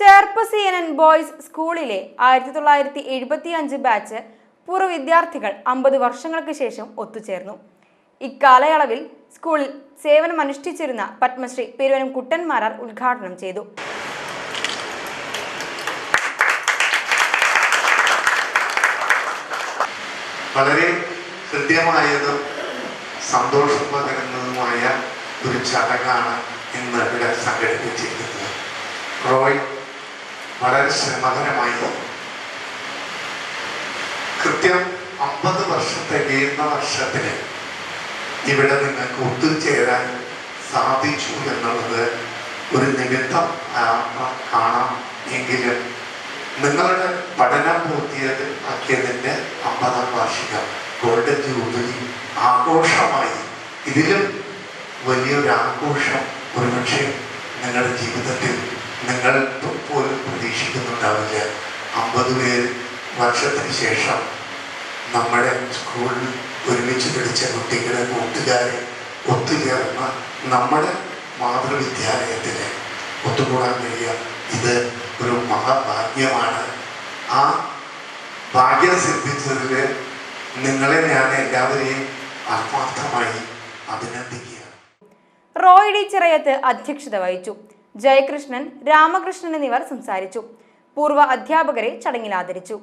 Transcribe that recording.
ചേർപ്പസിയനൻ boys സ്കൂളിലെ ആയിരത്തി തൊള്ളായിരത്തി എഴുപത്തി അഞ്ച് ബാച്ച് പൂർവ വിദ്യാർത്ഥികൾ അമ്പത് വർഷങ്ങൾക്ക് ശേഷം ഒത്തുചേർന്നു. ഇക്കാലയളവിൽ സ്കൂളിൽ സേവനമനുഷ്ഠിച്ചിരുന്ന പത്മശ്രീ പെരുവനം കുട്ടൻമാരാർ ഉദ്ഘാടനം ചെയ്തു. വളരെ ഹൃദ്യമായതും സന്തോഷം ഒരു ചടങ്ങാണ് ഇന്ന് ഇവിടെ സംഘടിപ്പിച്ചിരിക്കുന്നത്. റോയ് വളരെ ശ്രമകരമായി. കൃത്യം അമ്പത് വർഷത്തെ തികയുന്ന വർഷത്തിന് ഇവിടെ നിങ്ങൾക്ക് ഒത്തുചേരാൻ സാധിച്ചു എന്നുള്ളത് ഒരു നിമിത്തം കാണാം. എങ്കിലും നിങ്ങളുടെ പഠനം പൂർത്തിയത് ആക്കിയതിന്റെ അമ്പതാം വാർഷികം ഗോൾഡൻ ജൂബിലി ആഘോഷമായി. ഇതിലും വലിയൊരു ആഘോഷം ഒരുപക്ഷെ നിങ്ങളുടെ ജീവിതത്തിൽ നിങ്ങൾ പോലും പ്രതീക്ഷിക്കുന്നുണ്ടാവില്ല അമ്പത് പേര് വർഷത്തിന് ശേഷം നമ്മുടെ സ്കൂളിൽ ഒരുമിച്ച് പഠിച്ച കുട്ടികളെ കൂട്ടുകാരെ ഒത്തുചേർന്ന നമ്മുടെ മാതൃവിദ്യാലയത്തിന് ഒത്തുകൂടാൻ കഴിയുക ഇത് ഒരു മഹാഭാഗ്യമാണ്. ആ ഭാഗ്യം സിദ്ധിച്ചതിൽ നിങ്ങളെ ഞാൻ എല്ലാവരെയും ആത്മാർത്ഥമായി അഭിനന്ദിക്കുക റോയ് ഡി ചിറയത്ത് അധ്യക്ഷത വഹിച്ചു. ജയകൃഷ്ണൻ രാമകൃഷ്ണൻ എന്നിവർ സംസാരിച്ചു. പൂർവ അധ്യാപകരെ ചടങ്ങിൽ ആദരിച്ചു.